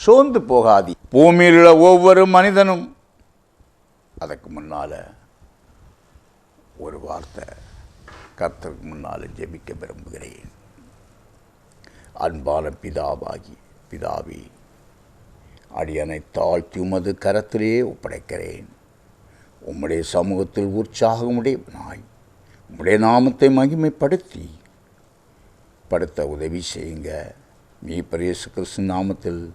சோர்ந்து போகாதி. பூமியில் உள்ள ஒவ்வொரு மனிதனும் அதற்கு முன்னால் ஒரு வார்த்தை கர்த்தருக்கு முன்னால் ஜெபிக்க விரும்புகிறேன். அன்பான பிதாவாகி பிதாவி அடியனை தாழ்த்தி உமது கரத்திலே ஒப்படைக்கிறேன். உம்முடைய சமூகத்தில் உற்சாகமுடையவனாய் உம்முடைய நாமத்தை மகிமைப்படுத்தி படுத்த உதவி செய்யுங்க. மீ. பிரேசு கிறிஸ்து நாமத்தில்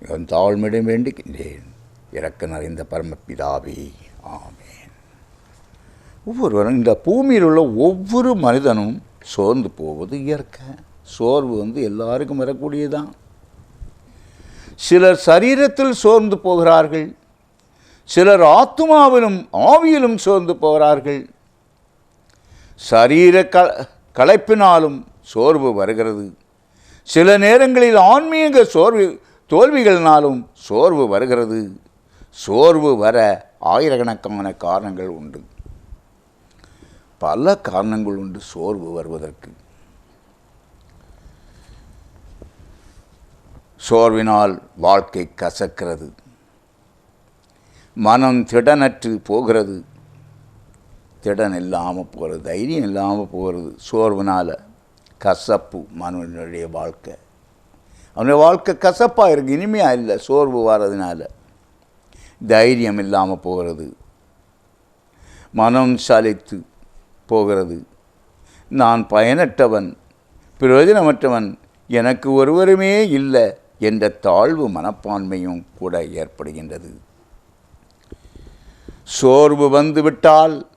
மிகவும் தாழ்மையிடம் வேண்டுகின்றேன் இறக்க நிறைந்த பரமபிதாவே ஆமேன். ஒவ்வொருவரும் இந்த பூமியில் உள்ள ஒவ்வொரு மனிதனும் சோர்ந்து போவது இயற்கை. சோர்வு வந்து எல்லாருக்கும் வரக்கூடியதான் சிலர் சரீரத்தில் சோர்ந்து போகிறார்கள். சிலர் ஆத்மாவிலும் ஆவியிலும் சோர்ந்து போகிறார்கள். சரீர க களைப்பினாலும் சோர்வு வருகிறது. சில நேரங்களில் ஆன்மீக சோர்வு தோல்விகளினாலும் சோர்வு வருகிறது. சோர்வு வர ஆயிரக்கணக்கான காரணங்கள் உண்டு. பல காரணங்கள் உண்டு சோர்வு வருவதற்கு. சோர்வினால் வாழ்க்கை கசக்கிறது. மனம் திடனற்று போகிறது. திடன் இல்லாமல் போகிறது தைரியம் இல்லாமல் போகிறது. சோர்வினால் கசப்பு மனுவனுடைய வாழ்க்கை. அவனுடைய வாழ்க்கை கசப்பாக இருக்குது இனிமையாக இல்லை சோர்வு வர்றதுனால. தைரியம் இல்லாமல் போகிறது. மனம் சலித்து போகிறது. நான் பயனற்றவன் பிரயோஜனமற்றவன் எனக்கு ஒருவருமே இல்லை என்ற தாழ்வு மனப்பான்மையும் கூட ஏற்படுகின்றது. சோர்வு வந்துவிட்டால்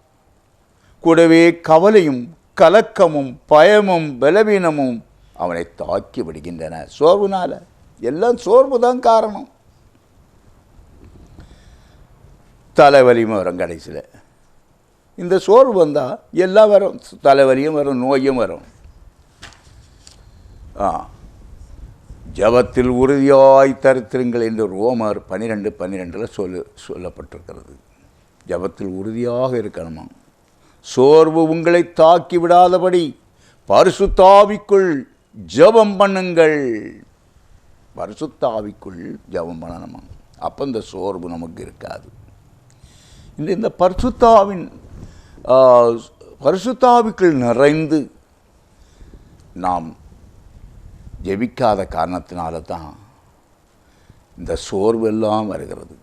கூடவே கவலையும் கலக்கமும் பயமும் பலவீனமும் அவனை தாக்கி விடுகின்றன. சோர்வுனால. எல்லாம் சோர்வு தான் காரணம். தலைவலியும் வரும் கடைசியில். இந்த சோர்வு வந்தால் எல்லாம் வரும். தலைவலியும் வரும் நோயும் வரும். ஆ. ஜபத்தில் உறுதியாய் தரித்திருங்கள் என்று ரோமர் பன்னிரெண்டு பன்னிரெண்டில் சொல்லு சொல்லப்பட்டிருக்கிறது. ஜபத்தில் உறுதியாக இருக்கணுமா? சோர்வு உங்களை தாக்கி விடாதபடி பரிசுத்தாவிக்குள் ஜபம் பண்ணுங்கள். பரிசுத்தாவிக்குள் ஜபம் பண்ணணுமா. அப்போ இந்த சோர்வு நமக்கு இருக்காது. இந்த இந்த பரிசுத்தாவின் பரிசுத்தாவிக்குள் நிறைந்து நாம் ஜெபிக்காத காரணத்தினால தான் இந்த சோர்வு எல்லாம் வருகிறது.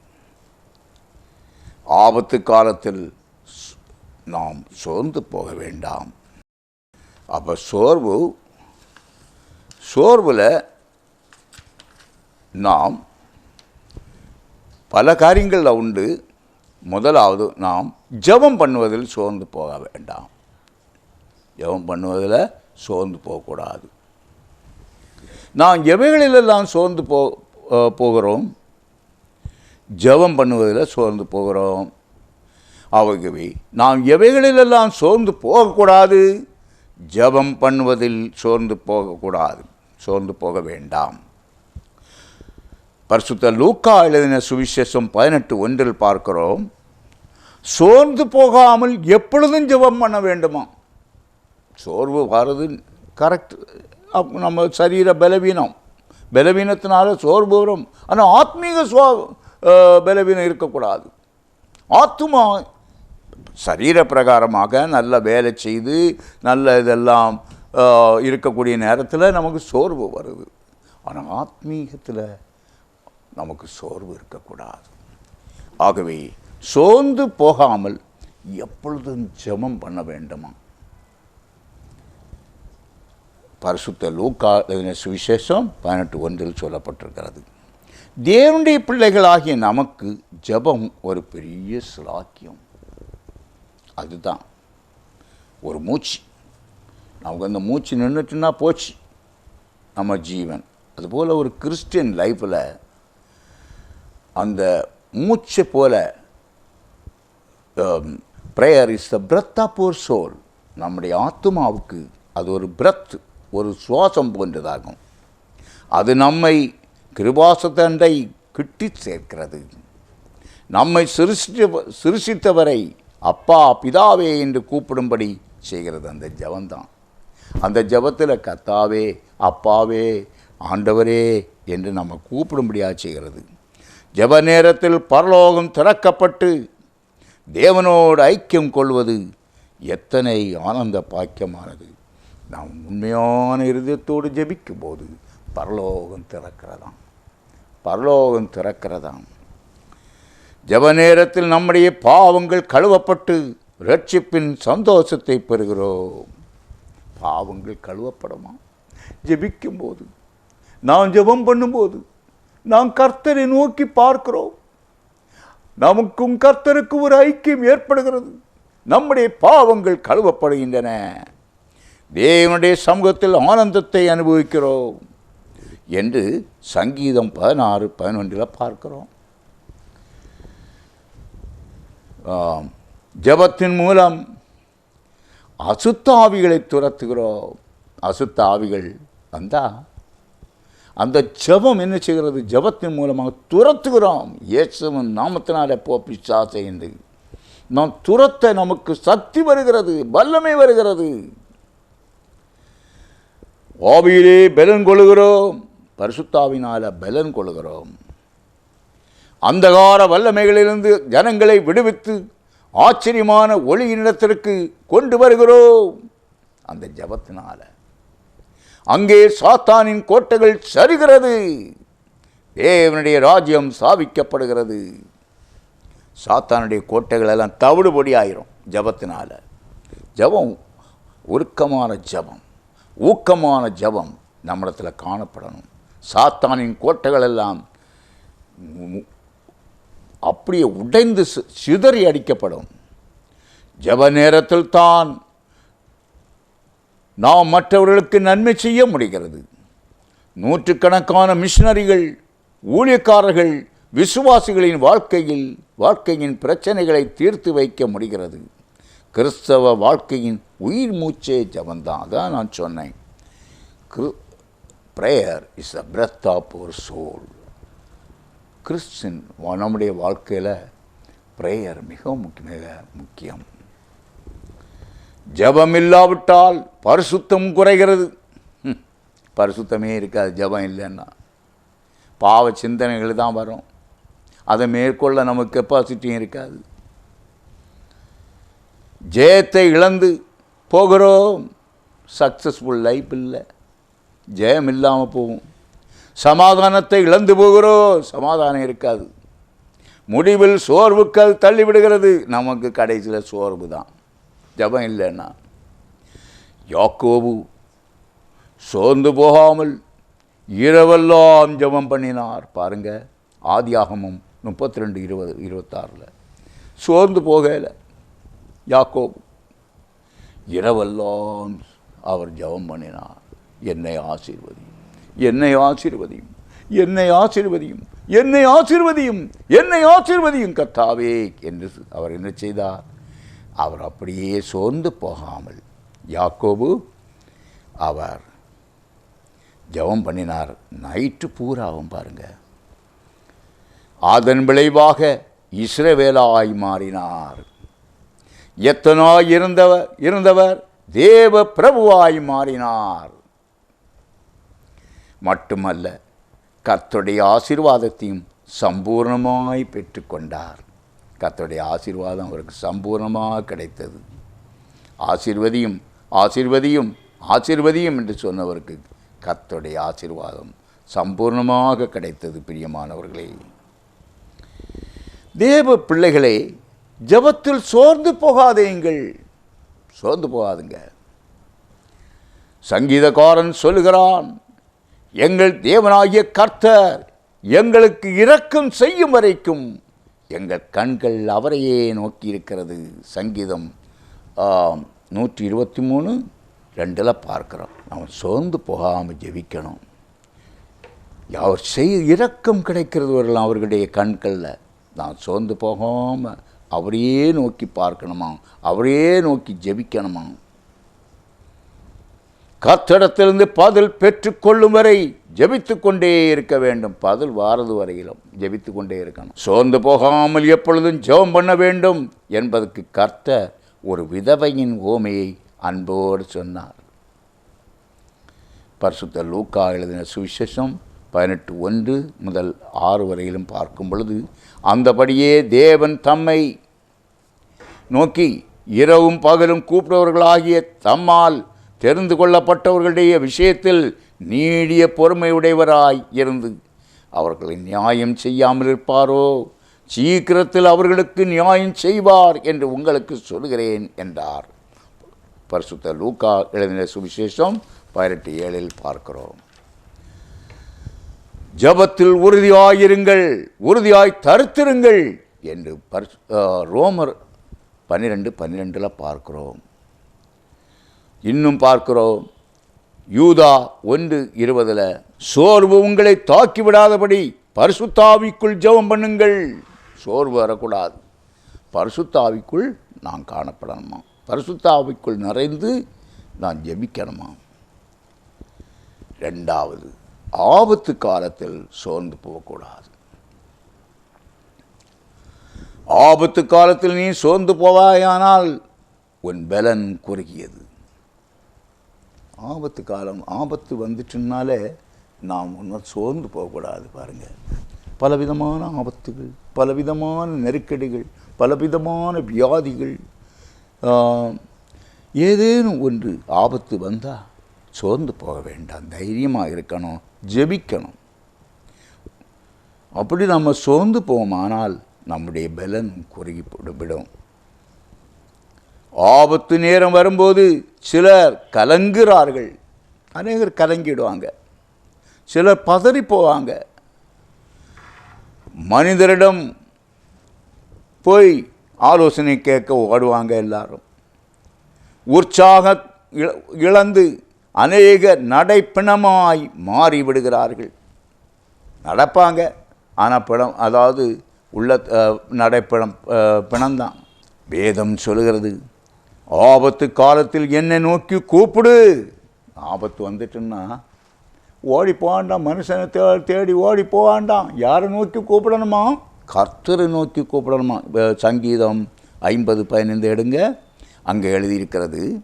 ஆபத்து காலத்தில் நாம் சோர்ந்து போக வேண்டாம். அப்போ சோர்வு சோர்வில் நாம் பல காரியங்களில் உண்டு. முதலாவது நாம் ஜெபம் பண்ணுவதில் சோர்ந்து போக வேண்டாம். ஜெபம் பண்ணுவதில் சோர்ந்து போகக்கூடாது. நாம் எவைகளிலெல்லாம் சோர்ந்து போ போகிறோம்? ஜெபம் பண்ணுவதில் சோர்ந்து போகிறோம். ஆகவே நாம் எவைகளிலெல்லாம் சோர்ந்து போகக்கூடாது? ஜெபம் பண்ணுவதில் சோர்ந்து போகக்கூடாது. சோர்ந்து போக வேண்டாம். பரிசுத்த லூக்கா எழுதின சுவிசேஷம் பதினெட்டு ஒன்றில் பார்க்கிறோம். சோர்ந்து போகாமல் எப்பொழுதும் ஜெபம் பண்ண வேண்டுமா? சோர்வு வருது கரெக்ட் நம்ம சரீர பலவீனம். பலவீனத்தினால சோர்வு வரும். ஆனால் ஆத்மீக சோ பலவீனம் இருக்கக்கூடாது. ஆத்மா சரீர பிரகாரமாக நல்ல வேலை செய்து நல்ல இதெல்லாம் இருக்கக்கூடிய நேரத்தில் நமக்கு சோர்வு வருது. ஆனால் ஆத்மீகத்தில் நமக்கு சோர்வு இருக்கக்கூடாது. ஆகவே சோர்ந்து போகாமல் எப்பொழுதும் ஜெபம் பண்ண வேண்டுமா? பரிசுத்த லூக்கா சுவிசேஷம்? பதினெட்டு ஒன்றில் சொல்லப்பட்டிருக்கிறது. தேவனுடைய பிள்ளைகளாகிய நமக்கு ஜெபம் ஒரு பெரிய சிலாக்கியம். அதுதான். ஒரு மூச்சு. அவங்க அந்த மூச்சு நின்றுட்டுன்னா போச்சு. நம்ம ஜீவன். அதுபோல் ஒரு கிறிஸ்டியன் லைஃப்பில் அந்த மூச்சை போல prayer is the breath of ஒரு சோல் நம்முடைய ஆத்மாவுக்கு அது ஒரு பிரத் ஒரு சுவாசம் போன்றதாகும். அது நம்மை கிருபாசத்தண்டை கிட்டி சேர்க்கிறது. நம்மை சிருஷ்டி சிருஷித்தவரை அப்பா பிதாவே என்று கூப்பிடும்படி செய்கிறது அந்த ஜபந்தான். அந்த ஜபத்தில் கத்தாவே அப்பாவே ஆண்டவரே என்று நம்ம கூப்பிடும்படியாக செய்கிறது. ஜெப நேரத்தில் பரலோகம் திறக்கப்பட்டு தேவனோடு ஐக்கியம் கொள்வது எத்தனை ஆனந்த பாக்கியமானது. நாம் உண்மையான இருதயத்தோடு ஜபிக்கும் போது பரலோகம் திறக்கிறதாம். பரலோகம் திறக்கிறதாம். ஜெப நேரத்தில் நம்முடைய பாவங்கள் கழுவப்பட்டு ரட்சிப்பின் சந்தோஷத்தை பெறுகிறோம். பாவங்கள் கழுவப்படுமா? ஜெபிக்கும் போது நாம் ஜெபம் பண்ணும்போது நாம் கர்த்தரை நோக்கி பார்க்கிறோம். நமக்கும் கர்த்தருக்கும் ஒரு ஐக்கியம் ஏற்படுகிறது. நம்முடைய பாவங்கள் கழுவப்படுகின்றன. தேவனுடைய சமூகத்தில் ஆனந்தத்தை அனுபவிக்கிறோம் என்று சங்கீதம் பதினாறு பதினொன்றில் பார்க்கிறோம். ஜபத்தின் ஜெபத்தின் மூலம் அசுத்த ஆவிகளை துரத்துகிறோம். அசுத்த ஆவிகள் வந்தா அந்த ஜபம் என்ன செய்கிறது? ஜெபத்தின் மூலமாக துரத்துகிறோம். இயேசுவின் நாமத்தினால் போ பிசாசை என்று. நாம் துரத்த நமக்கு சக்தி வருகிறது வல்லமை வருகிறது. ஆவியிலே பலன் கொள்கிறோம் பரிசுத்தாவினால் பலன் கொள்கிறோம் அந்தகார வல்லமைகளிலிருந்து ஜனங்களை விடுவித்து ஆச்சரியமான ஒளியினிடத்திற்கு கொண்டு வருகிறோம். அந்த ஜபத்தினால. அங்கே சாத்தானின் கோட்டைகள் சரிகிறது. தேவனுடைய ராஜ்யம் சாவிக்கப்படுகிறது. சாத்தானுடைய கோட்டைகள் எல்லாம் தவிடுபொடி ஆயிரும் ஜபத்தினால. ஜபம் உருக்கமான ஜபம். ஊக்கமான ஜபம் நம்மிடத்தில் காணப்படணும். சாத்தானின் கோட்டைகள் எல்லாம் அப்படியே உடைந்து சி- சிதறி அடிக்கப்படும். ஜெப நேரத்தில் தான் நாம் மற்றவர்களுக்கு நன்மை செய்ய முடிகிறது. நூற்றுக்கணக்கான மிஷினரிகள் ஊழியக்காரர்கள் விசுவாசிகளின் வாழ்க்கையில் வாழ்க்கையின் பிரச்சனைகளை தீர்த்து வைக்க முடிகிறது. கிறிஸ்தவ வாழ்க்கையின் உயிர் மூச்சே ஜபந்தான் அதான் நான் சொன்னேன். Prayer is a breath of ஒரு சோல் கிறிஸ்டின் நம்முடைய வாழ்க்கையில் ப்ரேயர் மிகவும் முக்கிய- மிக முக்கியம். ஜெபம் இல்லாவிட்டால் பரிசுத்தம் குறைகிறது. பரிசுத்தமே இருக்காது ஜெபம் இல்லைன்னா. பாவ சிந்தனைகள் தான் வரும். அதை மேற்கொள்ள நமக்கு கெப்பாசிட்டியும் இருக்காது. ஜெயத்தை இழந்து போகிறோம். சக்ஸஸ்ஃபுல் லைஃப் இல்லை. ஜெயம் இல்லாமல் போகும் சமாதானத்தை இழந்து போகிறோம் சமாதானம் இருக்காது. முடிவில் சோர்வுக்கு அது தள்ளிவிடுகிறது. நமக்கு கடைசியில் சோர்வு தான். ஜபம் இல்லைன்னா. யாக்கோபு சோர்ந்து போகாமல் இரவெல்லாம் ஜெபம் பண்ணினார். பாருங்க ஆதியாகமும் முப்பத்தி ரெண்டு இருபது இருபத்தாறில். சோர்ந்து போகல யாக்கோபு. இரவெல்லாம் அவர் ஜெபம் பண்ணினார். என்னை ஆசீர்வதி என்னை ஆசீர்வதியும் என்னை ஆசீர்வதியும் என்னை ஆசீர்வதியும் என்னை ஆசீர்வதியும் கத்தாவே என்று அவர் என்ன செய்தார்? அவர் அப்படியே சோர்ந்து போகாமல் யாக்கோபு அவர் ஜெபம் பண்ணினார். நைட்டு பூராவும் பாருங்க. அதன் விளைவாக இஸ்ரவேலாய் மாறினார். எத்தனாய் இருந்தவர் இருந்தவர்? தேவ பிரபுவாய் மாறினார். மட்டுமல்ல கர்த்தருடைய ஆசீர்வாதத்தையும் சம்பூர்ணமாய் பெற்றுக்கொண்டார். கர்த்தருடைய ஆசீர்வாதம் அவருக்கு சம்பூர்ணமாக கிடைத்தது. ஆசிர்வதியும் ஆசிர்வதியும் ஆசிர்வதியும் என்று சொன்னவருக்கு கர்த்தருடைய ஆசீர்வாதம் சம்பூர்ணமாக கிடைத்தது பிரியமானவர்களே. தேவ பிள்ளைகளே ஜெபத்தில் சோர்ந்து போகாதேங்கள் சோர்ந்து போகாதுங்க. சங்கீதக்காரன் சொல்லுகிறான் எங்கள் தேவனாகிய கர்த்தர் எங்களுக்கு இரக்கம் செய்யும் வரைக்கும் எங்கள் கண்கள் அவரையே நோக்கி இருக்கிறது சங்கீதம் நூற்றி இருபத்தி மூணு ரெண்டில் பார்க்குறோம். நம்ம சோர்ந்து போகாமல் ஜெபிக்கணும். அவர் செய் இரக்கம் கிடைக்கிறது வரலாம் அவர்களுடைய கண்களில். நான் சோர்ந்து போகாமல் அவரையே நோக்கி பார்க்கணுமா? அவரையே நோக்கி ஜெபிக்கணுமா? கத்திடத்திலிருந்து பதில் பெற்றுக்கொள்ளும் வரை ஜபித்து கொண்டே இருக்க வேண்டும். பதில் வாரது வரையிலும் ஜபித்து கொண்டே இருக்கணும். சோர்ந்து போகாமல் எப்பொழுதும் ஜெபம் பண்ண வேண்டும் என்பதற்கு கர்த்த ஒரு விதவையின் ஓமையை அன்போடு சொன்னார். பரிசுத்த லூக்கா எழுதின சுவிசேஷம் பதினெட்டு ஒன்று முதல் ஆறு வரையிலும் பார்க்கும் பொழுது அந்தபடியே தேவன் தம்மை நோக்கி இரவும் பகலும் கூப்பிடுவர்களாகிய தம்மால் தெரிந்து கொள்ளப்பட்டவர்களுடைய விஷயத்தில் நீடிய பொறுமையுடையவராய் இருந்து அவர்களை நியாயம் செய்யாமல் இருப்பாரோ? சீக்கிரத்தில் அவர்களுக்கு நியாயம் செய்வார் என்று உங்களுக்கு சொல்கிறேன் என்றார். பரிசுத்த லூக்கா எழுதின சுவிசேஷம் பதினெட்டு ஏழில் பார்க்கிறோம். ஜபத்தில் உறுதியாயிருங்கள் உறுதியாய் தருத்திருங்கள் என்று பரிசு ரோமர் பன்னிரெண்டு பன்னிரெண்டில் பார்க்கிறோம். இன்னும் பார்க்கிறோம். யூதா ஒன்று இருபதில் சோர்வு உங்களை தாக்கி விடாதபடி பரிசுத்தாவிக்குள் ஜெபம் பண்ணுங்கள். சோர்வு வரக்கூடாது. பரிசுத்தாவிக்குள் நான் காணப்படணுமா? பரிசுத்தாவிக்குள் நிறைந்து நான் ஜெபிக்கணுமா? ரெண்டாவது ஆபத்து காலத்தில் சோர்ந்து போகக்கூடாது. ஆபத்து காலத்தில் நீ சோர்ந்து போவாயானால் உன் பலன் குறுகியது. ஆபத்து காலம் ஆபத்து வந்துச்சுனாலே நாம் ஒன்றும் சோர்ந்து போகக்கூடாது பாருங்கள் பலவிதமான ஆபத்துகள் பலவிதமான நெருக்கடிகள் பலவிதமான வியாதிகள் ஏதேனும் ஒன்று ஆபத்து வந்தால் சோர்ந்து போக வேண்டாம். தைரியமாக இருக்கணும் ஜெபிக்கணும். அப்படி நம்ம சோர்ந்து போவோமானால் நம்முடைய பலன் குறுகி விடும் ஆபத்து நேரம் வரும்போது சிலர் கலங்குகிறார்கள். அநேகர் கலங்கிடுவாங்க. சிலர் பதறி போவாங்க. மனிதரிடம் போய் ஆலோசனை கேட்க ஓடுவாங்க எல்லாரும். உற்சாக இழ- இழந்து அநேக நடைப்பிணமாய் மாறி விடுகிறார்கள் நடப்பாங்க. ஆனால் பிணம் அதாவது உள்ள நடைப்பிணம் பிணம்தான். வேதம் சொல்லுகிறது. ஆபத்து காலத்தில் என்னை நோக்கி கூப்பிடு. ஆபத்து வந்துட்டுன்னா ஓடி போகாண்டாம் மனுஷனை தே தேடி ஓடி போகாண்டாம் யாரை நோக்கி கூப்பிடணுமா? கர்த்தரை நோக்கி கூப்பிடணுமா? சங்கீதம் ஐம்பது பதினைந்து எடுங்க. அங்கே எழுதியிருக்கிறது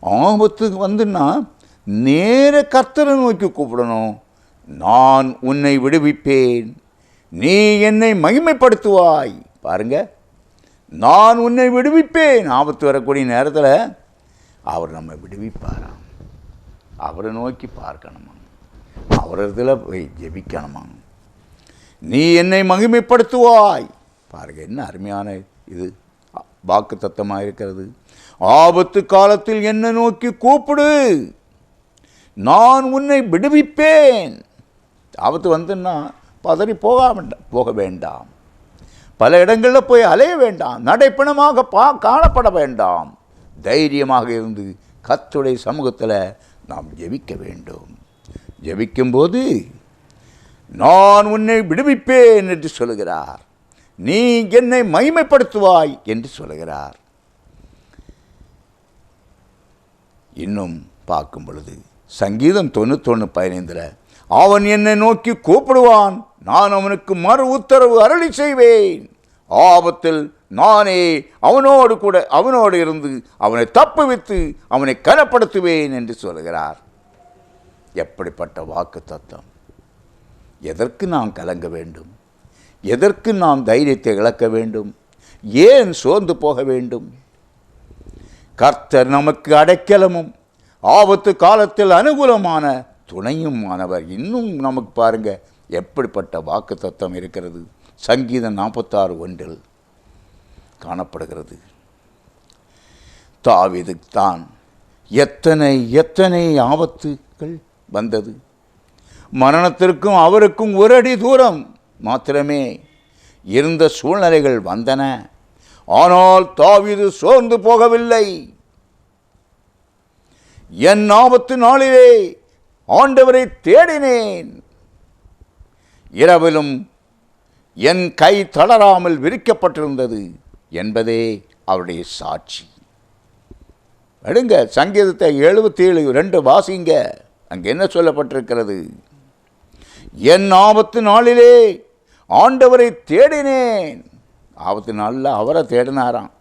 ஆபத்து வந்துன்னா நேர கர்த்தரை நோக்கி கூப்பிடணும். நான் உன்னை விடுவிப்பேன். நீ என்னை மகிமைப்படுத்துவாய். பாருங்கள் நான் உன்னை விடுவிப்பேன். ஆபத்து வரக்கூடிய நேரத்தில் அவர் நம்மை விடுவிப்பாராம். அவரை நோக்கி பார்க்கணுமா அவரிடத்துல போய் ஜெபிக்கணுமா நீ என்னை மகிமைப்படுத்துவாய். பாருங்க என்ன அருமையான இது. வாக்கு தத்தமாக இருக்கிறது. ஆபத்து காலத்தில் என்னை நோக்கி கூப்பிடு. நான் உன்னை விடுவிப்பேன். ஆபத்து வந்துன்னா பதறி போக வேண்டாம் போக வேண்டாம். பல இடங்களில் போய் அலைய வேண்டாம் நடைப்பணமாக பா காணப்பட வேண்டாம். தைரியமாக இருந்து கத்துடைய சமூகத்தில் நாம் ஜெபிக்க வேண்டும். ஜெபிக்கும்போது நான் உன்னை விடுவிப்பேன் என்று சொல்லுகிறார். நீ என்னை மைமைப்படுத்துவாய் என்று சொல்லுகிறார். இன்னும் பார்க்கும் பொழுது சங்கீதம் தொண்ணூத்தொன்று பதினைந்தில் அவன் என்னை நோக்கி கூப்பிடுவான். நான் அவனுக்கு மறு உத்தரவு அருளி செய்வேன். ஆபத்தில் நானே அவனோடு கூட அவனோடு இருந்து அவனை தப்புவித்து அவனை கனப்படுத்துவேன் என்று சொல்கிறார். எப்படிப்பட்ட வாக்கு தத்துவம் எதற்கு நாம் கலங்க வேண்டும்? எதற்கு நாம் தைரியத்தை இழக்க வேண்டும்? ஏன் சோர்ந்து போக வேண்டும்? கர்த்தர் நமக்கு அடைக்கலமும் ஆபத்து காலத்தில் அனுகூலமான துணையும் ஆனவர் இன்னும் நமக்கு பாருங்கள் எப்படிப்பட்ட வாக்கு தத்துவம் இருக்கிறது? சங்கீதம் நாற்பத்தாறு ஒன்றில் காணப்படுகிறது. தாவிதுக்குத்தான் தான் எத்தனை எத்தனை ஆபத்துகள் வந்தது? மரணத்திற்கும் அவருக்கும் ஒரு அடி தூரம் மாத்திரமே இருந்த சூழ்நிலைகள் வந்தன. ஆனால் தாவீது சோர்ந்து போகவில்லை. என் ஆபத்து நாளிலே ஆண்டவரை தேடினேன். இரவிலும் என் கை தளராமல் விரிக்கப்பட்டிருந்தது என்பதே அவருடைய சாட்சி. எடுங்க சங்கீதத்தை எழுபத்தி ஏழு ரெண்டு வாசிங்க. அங்கே என்ன சொல்லப்பட்டிருக்கிறது? என் ஆபத்து நாளிலே ஆண்டவரை தேடினேன். ஆபத்து நாளில் அவரை தேடினாராம்.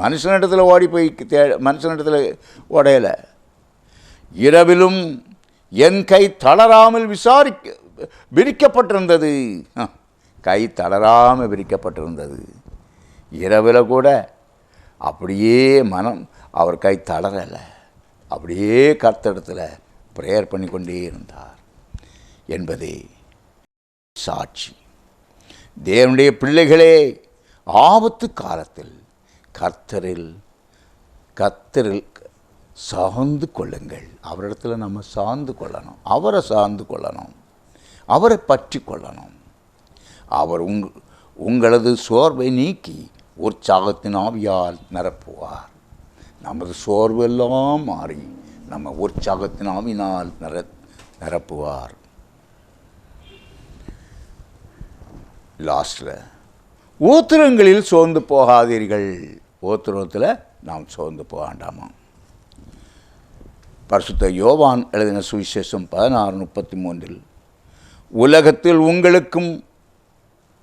மனுஷனிடத்தில் ஓடி போய் தே மனுஷனிடத்தில் ஓடையலை இரவிலும் என் கை தளராமல் விசாரிக்க விரிக்கப்பட்டிருந்தது. கை தளராமல் விரிக்கப்பட்டிருந்தது. இரவில் கூட அப்படியே மனம் அவர் கை தளரலை. அப்படியே கர்த்தடத்தில் ப்ரேயர் பண்ணி கொண்டே இருந்தார். என்பதே சாட்சி. தேவனுடைய பிள்ளைகளே ஆபத்து காலத்தில் கர்த்தரில் கர்த்தரில் சார்ந்து கொள்ளுங்கள். அவரிடத்துல நம்ம சார்ந்து கொள்ளணும். அவரை சார்ந்து கொள்ளணும். அவரை பற்றி கொள்ளணும். அவர் உங் உங்களது சோர்வை நீக்கி உற்சாகத்தின் ஆவியால் நிரப்புவார். நமது சோர்வு எல்லாம் மாறி நம்ம உற்சாகத்தின் ஆவினால் நிர நிரப்புவார். லாஸ்டில் ஊத்திரங்களில் சோர்ந்து போகாதீர்கள். ஊத்திரத்தில் நாம் சோர்ந்து போக வேண்டாமா? பரிசுத்த யோவான் எழுதின சுவிசேஷம் பதினாறு முப்பத்தி மூன்றில் உலகத்தில் உங்களுக்கும்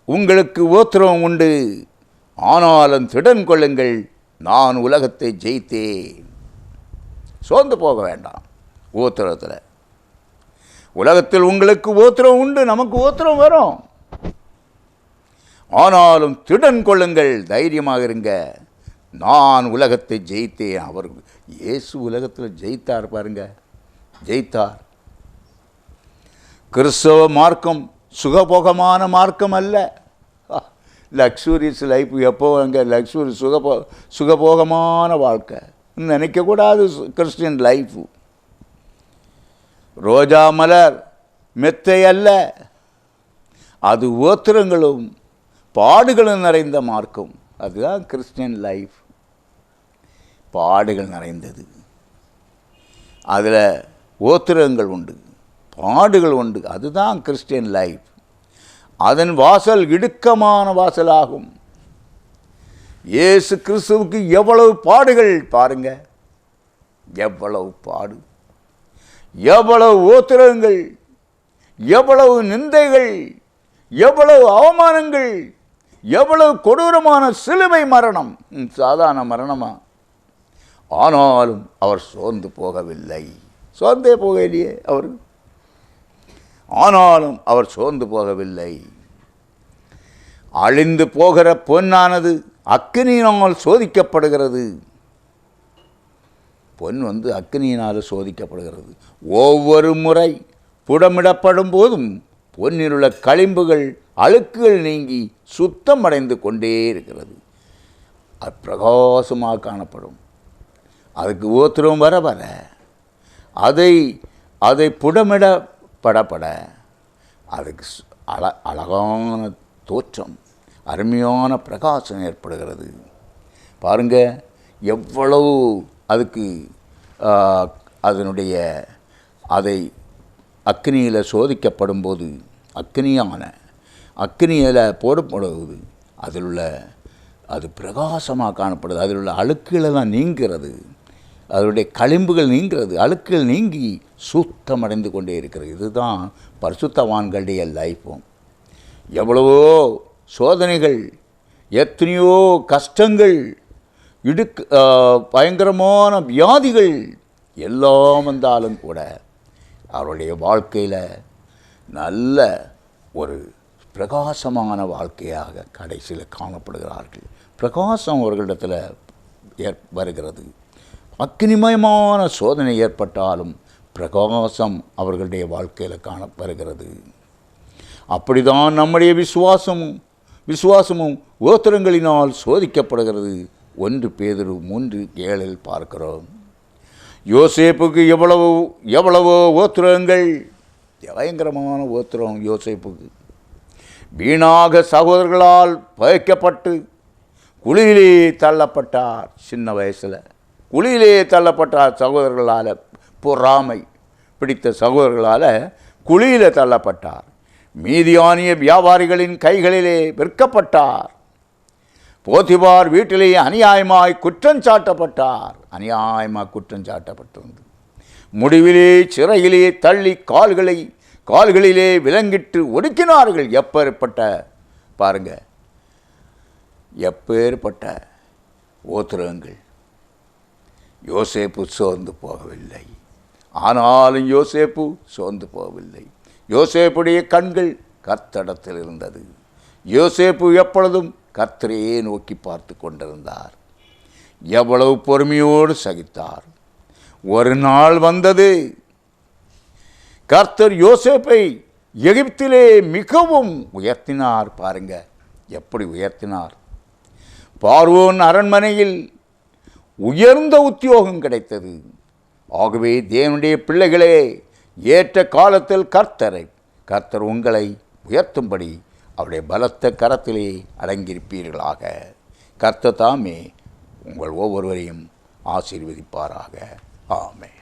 உங்களுக்கு ஓத்திரம் உண்டு. ஆனாலும் திடன் கொள்ளுங்கள் நான் உலகத்தை ஜெயித்தேன். சோர்ந்து போக வேண்டாம் ஓத்திரத்தில் உலகத்தில் உங்களுக்கு ஓத்திரம் உண்டு நமக்கு ஓத்திரம் வரும். ஆனாலும் திடன் கொள்ளுங்கள் தைரியமாக இருங்க. நான் உலகத்தை ஜெயித்தேன். அவர் இயேசு உலகத்தில் ஜெயித்தார் பாருங்க. ஜெயித்தார். கிறிஸ்தவ மார்க்கம் சுகபோகமான மார்க்கம் அல்ல. லக்ஸூரியஸ் லைஃப் எப்போ அங்கே லக்ஸூரி சுகபோ சுகபோகமான வாழ்க்கை. நினைக்கக்கூடாது கிறிஸ்டியன் லைஃபு ரோஜா மலர் மெத்தை அல்ல. அது ஓத்திரங்களும் பாடுகளும் நிறைந்த மார்க்கம். அதுதான் கிறிஸ்டியன் லைஃப் பாடுகள் நிறைந்தது. அதில் ஓத்திரங்கள் உண்டு. பாடுகள் உண்டு. அதுதான் கிறிஸ்டியன் லைஃப் அதன் வாசல் இடுக்கமான வாசலாகும். இயேசு கிறிஸ்துவுக்கு எவ்வளவு பாடுகள் பாருங்க. எவ்வளவு பாடு. எவ்வளவு ஓத்திரங்கள் எவ்வளவு நிந்தைகள். எவ்வளவு அவமானங்கள். எவ்வளவு கொடூரமான சிலுவை மரணம். சாதாரண மரணமா? ஆனாலும் அவர் சோர்ந்து போகவில்லை. சோர்ந்தே போகலையே அவர். ஆனாலும் அவர் சோர்ந்து போகவில்லை. அழிந்து போகிற பொன்னானது அக்னியினால் சோதிக்கப்படுகிறது. பொன் வந்து அக்னியினால் சோதிக்கப்படுகிறது. ஒவ்வொரு முறை புடமிடப்படும் போதும் பொன்னிலுள்ள களிம்புகள் அழுக்குகள் நீங்கி சுத்தம் அடைந்து கொண்டே இருக்கிறது. அது பிரகாசமாக காணப்படும். அதுக்கு ஓத்திரம் வர வர அதை அதை புடமிட புடமிடப்படப்பட அதுக்கு அழ அழகான தோற்றம் அருமையான பிரகாசம் ஏற்படுகிறது. பாருங்க எவ்வளவு அதுக்கு அதனுடைய அதை அக்னியில் சோதிக்கப்படும் போது அக்னியான அக்னியில் போடப்படுவது அதில் உள்ள அது பிரகாசமாக காணப்படுது அதில் உள்ள அழுக்குகளெல்லாம் நீங்கிறது. அதனுடைய களிம்புகள் நீங்கிறது அழுக்குகள் நீங்கி சுத்தமடைந்து கொண்டே இருக்கிறது. இதுதான் பரிசுத்தவான்களுடைய லைஃப்பும் எவ்வளவோ சோதனைகள் எத்தனையோ கஷ்டங்கள் இடுக்கு பயங்கரமான வியாதிகள் எல்லாம் வந்தாலும் கூட அவருடைய வாழ்க்கையில் நல்ல ஒரு பிரகாசமான வாழ்க்கையாக கடைசியில் காணப்படுகிறார்கள். பிரகாசம் அவர்களிடத்தில் ஏற் வருகிறது. அக்னிமயமான சோதனை ஏற்பட்டாலும் பிரகாசம் அவர்களுடைய வாழ்க்கையில் காண வருகிறது. அப்படிதான் நம்முடைய விசுவாசமும் விசுவாசமும் ஓத்திரங்களினால் சோதிக்கப்படுகிறது. ஒன்று பேதரு மூன்று ஏழில் பார்க்கிறோம். யோசேப்புக்கு எவ்வளவோ எவ்வளவோ ஓத்திரங்கள் பயங்கரமான ஓத்திரம் யோசேப்புக்கு. வீணாக சகோதரர்களால் பயக்கப்பட்டு குழியிலே தள்ளப்பட்டார் சின்ன வயசில். குழியிலேயே தள்ளப்பட்ட சகோதரர்களால் பொறாமை பிடித்த சகோதரர்களால் குழியில் தள்ளப்பட்டார். மீதியானிய வியாபாரிகளின் கைகளிலே விற்கப்பட்டார். போத்திபார் வீட்டிலே அநியாயமாய் குற்றம் சாட்டப்பட்டார். அநியாயமாக குற்றம் சாட்டப்பட்டிருந்தது முடிவிலே சிறையிலே தள்ளி கால்களை கால்களிலே விலங்கிட்டு ஒடுக்கினார்கள். எப்பேற்பட்ட? பாருங்க. எப்பேற்பட்ட? ஓத்திரங்கள். யோசேப்பு சோர்ந்து போகவில்லை. ஆனாலும் யோசேப்பு சோர்ந்து போகவில்லை. யோசேப்புடைய கண்கள் கர்த்தடத்தில் இருந்தது. யோசேப்பு எப்பொழுதும் கர்த்தரையே நோக்கி பார்த்து கொண்டிருந்தார். எவ்வளவு பொறுமையோடு சகித்தார். ஒரு நாள் வந்தது. கர்த்தர் யோசேப்பை எகிப்திலே மிகவும் உயர்த்தினார். பாருங்க எப்படி உயர்த்தினார். பார்வோன் அரண்மனையில் உயர்ந்த உத்தியோகம் கிடைத்தது. ஆகவே தேவனுடைய பிள்ளைகளே ஏற்ற காலத்தில் கர்த்தரை கர்த்தர் உங்களை உயர்த்தும்படி அவருடைய பலத்த கரத்திலே அடங்கியிருப்பீர்களாக. கர்த்தர் தாமே உங்கள் ஒவ்வொருவரையும் ஆசீர்வதிப்பாராக. ஆமே